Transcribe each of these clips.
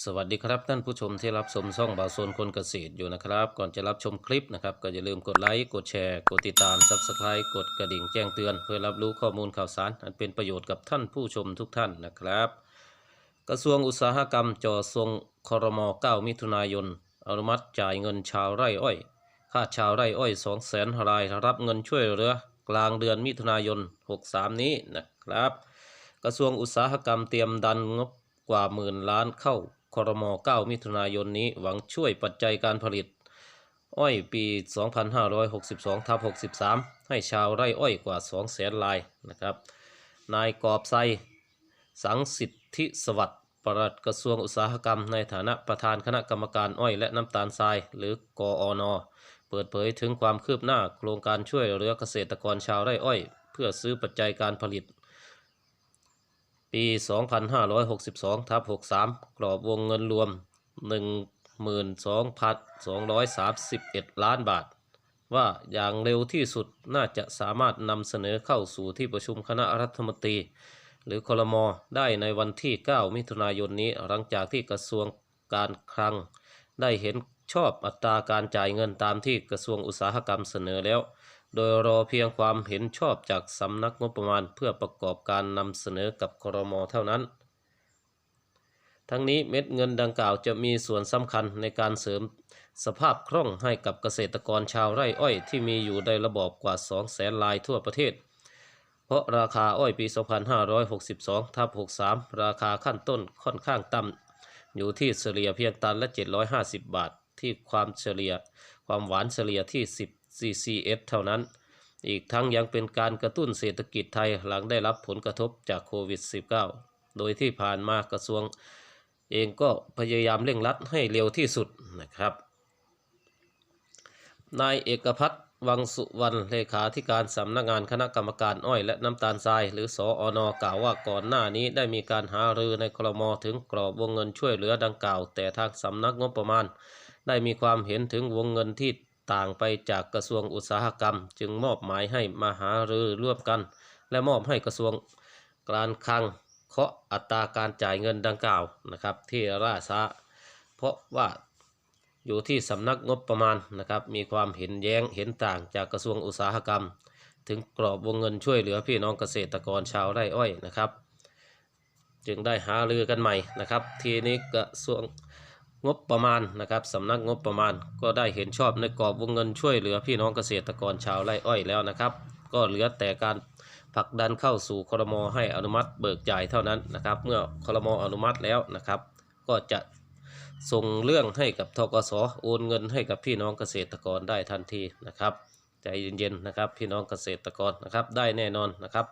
สวัสดีครับท่านผู้ชมที่รับชมช่องบาโซนคนเกษตรอยู่นะครับ ก่อนจะรับชมคลิปนะครับ ก็อย่าลืมกดไลค์กดแชร์ กดติดตาม Subscribe กดกระดิ่งแจ้งเตือน เพื่อรับรู้ข้อมูลข่าวสาร อันเป็นประโยชน์กับท่านผู้ชมทุกท่านนะครับ กระทรวงอุตสาหกรรมจอทรงครม 9 มิถุนายน อนุมัติจ่ายเงินชาวไร่อ้อย ค่าชาวไร่อ้อย 2 0 0แสนรายรับเงินช่วยเหลือกลางเดือนมิถุนายน 63 นี้นะครับ กระทรวงอุตสาหกรรมเตรียมดันงบกว่าหมื่นล้านเข้า ครม 9 มิถุนายนนี้หวังช่วยปัจจัยการผลิต อ้อยปี 2562ทับ63 ให้ชาวไร่อ้อยกว่า 2 แสนลายนะครับ นายกอบไซ สังสิทธิสวัสดิ์ปลัดกระทรวงอุตสาหกรรม ในฐานะประธานคณะกรรมการอ้อยและน้ำตาลทราย หรือกอนอเปิดเผยถึงความคืบหน้าโครงการช่วยเหลือเกษตรกรชาวไร่อ้อย เพื่อซื้อปัจจัยการผลิต ปี 2562ทับ63 กรอบวงเงินรวม 12,231 ล้านบาท ว่าอย่างเร็วที่สุดน่าจะสามารถนำเสนอเข้าสู่ที่ประชุมคณะรัฐมนตรี หรือคลมได้ในวันที่ 9 มิถุนายนนี้หลังจากที่กระทรวงการคลัง ได้เห็นชอบอัตราการจ่ายเงินตามที่กระทรวงอุตสาหกรรมเสนอแล้ว โดยรอเพียงความเห็นชอบจากสำนักงบประมาณเพื่อประกอบการนำเสนอกับครมเท่านั้น ทั้งนี้เม็ดเงินดังกล่าวจะมีส่วนสำคัญในการเสริมสภาพคล่องให้กับเกษตรกรชาวไร่อ้อยที่มีอยู่ในระบอบกว่า 2 แสนลายทั่วประเทศ เพราะราคาอ้อยปี 2562ทับ63 ราคาขั้นต้นค่อนข้างต่ำอยู่ที่เฉลี่ยเพียงตันละ 750 บาท ที่ความเฉลี่ยความหวานเฉลี่ยที่ 10 CCS เท่านั้น อีกทั้งยังเป็นการกระตุ้นเศรษฐกิจไทยหลังได้รับผลกระทบจากโควิด -19 โดยที่ผ่านมากระทรวงเองก็พยายามเร่งรัดให้เร็วที่สุดนะครับ นายเอกพัฒน์วังสุวรรณเลขาธิการสำนักงานคณะกรรมการอ้อยและน้ำตาลทราย หรือสออนกล่าวว่าก่อนหน้านี้ได้มีการหารือในครมถึงกรอบวงเงินช่วยเหลือดังกล่าว แต่ทางสำนักงบประมาณ ได้มีความเห็นถึงวงเงินที่ ต่างไปจากกระทรวงอุตสาหกรรม จึงมอบหมายให้มาหารือร่วมกัน และมอบให้กระทรวงการคลังเคาะอัตราการจ่ายเงินดังกล่าวนะครับ ที่ล่าชาเพราะว่าอยู่ที่สำนักงบประมาณนะครับ มีความเห็นแย้งเห็นต่างจากกระทรวงอุตสาหกรรม ถึงกรอบวงเงินช่วยเหลือพี่น้องเกษตรกรชาวไร่อ้อยนะครับ จึงได้หารือกันใหม่นะครับ ทีนี้กระทรวง งบประมาณนะครับสำนักงบประมาณ ก็ได้เห็นชอบในกรอบวงเงินช่วยเหลือพี่น้องเกษตรกรชาวไร่อ้อยแล้วนะครับ ก็เหลือแต่การผลักดันเข้าสู่ครมให้อนุมัติเบิกจ่ายเท่านั้นนะครับ เมื่อครมอนุมัติแล้วนะครับ ก็จะส่งเรื่องให้กับทกสโอนเงินให้กับพี่น้องเกษตรกรได้ทันทีนะครับ ใจเย็นๆนะครับ พี่น้องเกษตรกรนะครับได้แน่นอนนะครับ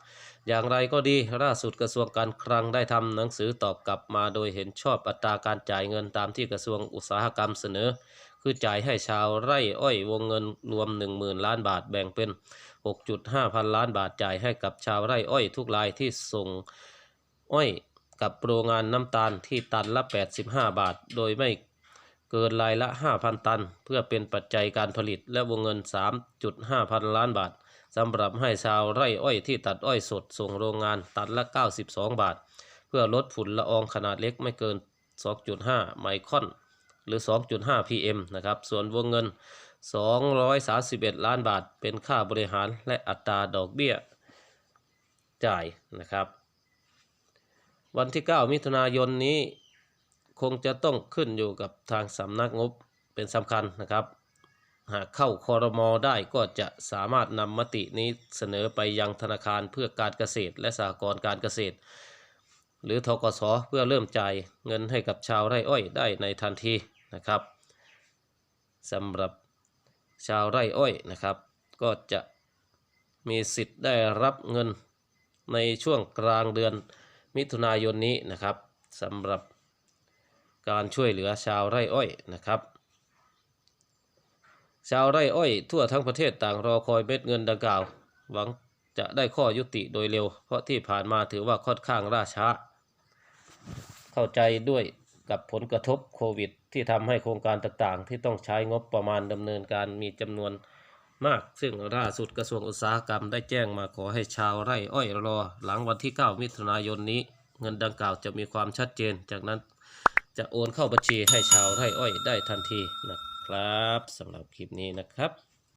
อย่างไรก็ดีล่าสุดกระทรวงการคลังได้ทำหนังสือตอบกลับมาโดยเห็นชอบอัตราการจ่ายเงินตามที่กระทรวงอุตสาหกรรมเสนอ คือจ่ายให้ชาวไร่อ้อยวงเงินรวม 10,000 ล้านบาทแบ่งเป็น 6.5 พันล้านบาทจ่ายให้กับชาวไร่อ้อยทุกรายที่ส่งอ้อยกับโรงงานน้ำตาลที่ตันละ 85 บาท โดยไม่ เกินรายละ 5,000 ตัน เพื่อเป็นปัจจัยการผลิตและวงเงิน 3.5 พันล้านบาทสำหรับให้ชาวไร่อ้อยที่ตัดอ้อยสดส่งโรงงานตันละ 92 บาท เพื่อลดฝุ่นละอองขนาดเล็กไม่เกิน 2.5 ไมครอน หรือ 2.5 pm นะครับ ส่วนวงเงิน 231 ล้านบาท เป็นค่าบริหารและอัตราดอกเบี้ยจ่ายนะครับ วันที่ 9 มิถุนายนนี้ คงจะต้องขึ้นอยู่กับทางสำนักงบเป็นสำคัญนะครับ หากเข้าคอรมอได้ก็จะสามารถนำมตินี้เสนอไปยังธนาคารเพื่อการเกษตรและสหกรณ์การเกษตร หรือทกสเพื่อเริ่มจ่ายเงินให้กับชาวไร่อ้อยได้ในทันทีนะครับสำหรับชาวไร่อ้อยนะครับ ก็จะมีสิทธิ์ได้รับเงินในช่วงกลางเดือนมิถุนายนนี้นะครับสำหรับ การช่วยเหลือชาวไร่อ้อยนะครับ ชาวไร่อ้อย ทั่วทั้งประเทศต่างรอคอยเม็ดเงินดังกล่าว หวังจะได้ข้อยุติโดยเร็ว เพราะที่ผ่านมาถือว่าค่อนข้างล่าช้า เข้าใจด้วยกับผลกระทบโควิด ที่ทำให้โครงการต่างๆ ที่ต้องใช้งบประมาณดำเนินการมีจำนวนมาก ซึ่งล่าสุดกระทรวงอุตสาหกรรมได้แจ้งมาขอให้ชาวไร่อ้อยรอ หลังวันที่ 9 มิถุนายนนี้ เงินดังกล่าวจะมีความชัดเจน จากนั้น จะโอนเข้าบัญชีให้ชาวไร่อ้อยได้ทันทีนะครับสำหรับคลิปนี้นะครับ